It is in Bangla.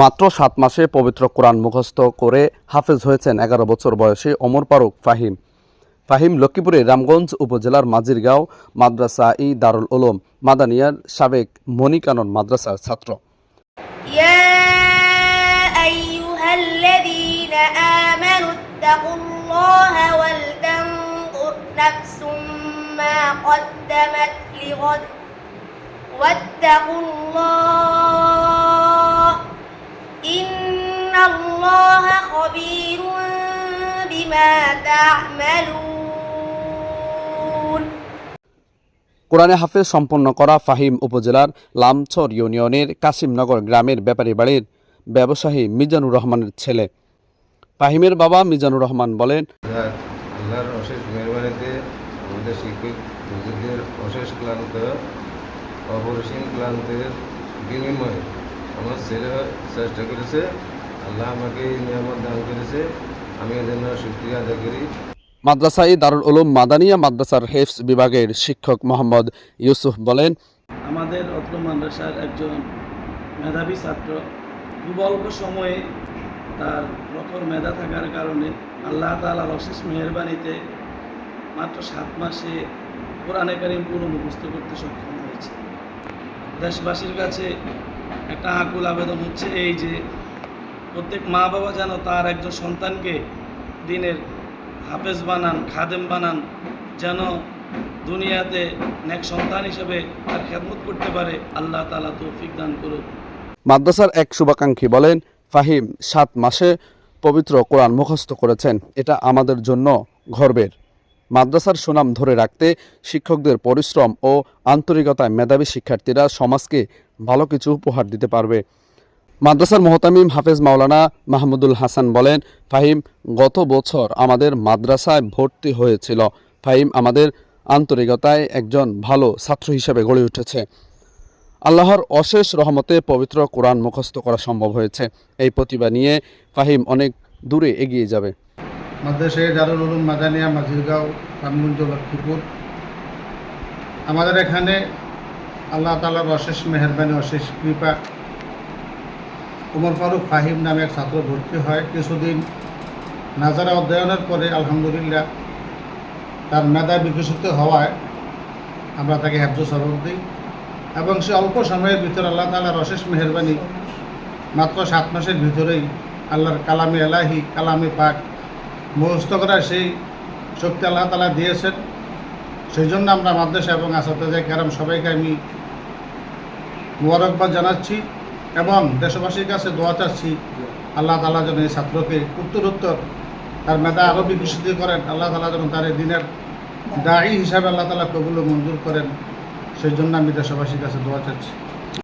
মাত্র সাত মাসে পবিত্র কোরআন মুখস্থ করে হাফেজ হয়েছেন এগারো বছর বয়সী ওমর ফারুক ফাহিম ফাহিম লক্ষ্মীপুরের রামগঞ্জ উপজেলার মাঝিরগাঁও মাদ্রাসা ই দারুল উলুম মাদানিয়ার সাবেক মনিকানন মাদ্রাসার ছাত্র يا أيها الذين آمنوا اتقوا الله ولتنظر نفس ما قدمت لغد واتقوا الله إن الله خبير بما تعملون কোরআনে হাফেজ সম্পন্ন করা ফাহিম উপজেলার লামছর ইউনিয়নের কাশিমনগর গ্রামের ব্যাপারী বাড়ির ব্যবসায়ী মিজানুর রহমানের ছেলে ফাহিমের বাবা মিজানুর রহমান বলেন যাক, আল্লাহর অশেষ মেহরবানিতে আমাদের শিক্ষক হুজুরদের অশেষ ক্লান্ত অপরিসীম ক্লান্তের বিনিময়ে আমার ছেলে চেষ্টা করেছে আল্লাহ আমাকে এই নিয়ামত দান করেছে আমি এর জন্য শুক্রিয়া আদায় করি। মাদ্রাসাই দারুল উলুম মাদানিয়া মাদ্রাসার হেফস বিভাগের শিক্ষক মোহাম্মদ ইউসুফ বলেন আমাদের অত্র মাদ্রাসার একজন মেধাবী ছাত্র খুব অল্প সময়ে তার প্রখর মেধা থাকার কারণে আল্লাহ তালার অশেষ মেহরবানিতে মাত্র সাত মাসে কোরআনে কারিম পুরো মুখস্থ করতে সক্ষম হয়েছে। দেশবাসীর কাছে একটা আকুল আবেদন হচ্ছে এই যে প্রত্যেক মা বাবা যেন তার একজন সন্তানকে দিনের হাফেজ বানান, খাদেম বানান, যেন দুনিয়াতে নেক সন্তান হিসেবে তার খেদমত করতে পারে, আল্লাহ তালা তৌফিক দান করুক। মাদ্রাসার এক শুভাকাঙ্ক্ষী বলেন, ফাহিম, সাত মাসে পবিত্র কোরআন মুখস্থ করেছেন। এটা আমাদের জন্য গর্বের। মাদ্রাসার সুনাম ধরে রাখতে শিক্ষকদের পরিশ্রম ও আন্তরিকতায় মেধাবী শিক্ষার্থীরা সমাজকে ভালো কিছু উপহার দিতে পারবে। মাদ্রাসার মোহতামিম হাফেজ মাওলানা মাহমুদুল হাসান বলেন, ফাহিম, গত বছর আমাদের মাদ্রাসায় ভর্তি হয়েছিল। ফাহিম আমাদের আন্তরিকতায় একজন ভালো ছাত্র হিসেবে গড়ে উঠেছে। আল্লাহর অশেষ রহমতে পবিত্র কোরআন মুখস্থ করা সম্ভব হয়েছে। এই প্রতিভা নিয়ে ফাহিম অনেক দূরে এগিয়ে যাবে। মাদ্রাসায় দারুল উলুম মাদানিয়া মাঝিরগাঁও, রামগঞ্জ লক্ষ্মীপুর। আমাদের এখানে আল্লাহ তালার অশেষ মেহরবানি, অশেষ কৃপা। উমর ফারুক ফাহিম নামে এক ছাত্র ভর্তি হয়। কিছুদিন নাজারা অধ্যয়নের পরে আলহামদুলিল্লাহ তার মেধা বিকশিত হওয়ায় আমরা তাকে হেফজ সবক দিই এবং সে অল্প সময়ের ভিতরে আল্লাহ তালার অশেষ মেহরবানি মাত্র সাত মাসের ভিতরেই আল্লাহর কালামে এলাহি, কালামে পাক মুখস্থ করার সেই শক্তি আল্লাহ তালা দিয়েছেন। সেই জন্য আমরা মাদ্রাসা এবং আসাতে কেরাম সবাইকে আমি মুবারকবাদ জানাচ্ছি এবং দেশবাসীর কাছে দোয়া চাচ্ছি আল্লাহ তালা যেন এই ছাত্রকে উত্তরোত্তর তার মেধা আরও বিকশিত করেন, আল্লাহ তালা যেন তার দিনের দায়ী হিসাবে আল্লাহ তালা কবুল মঞ্জুর করেন। সেই জন্য আমি দেশবাসীর কাছে দোয়া চাচ্ছি।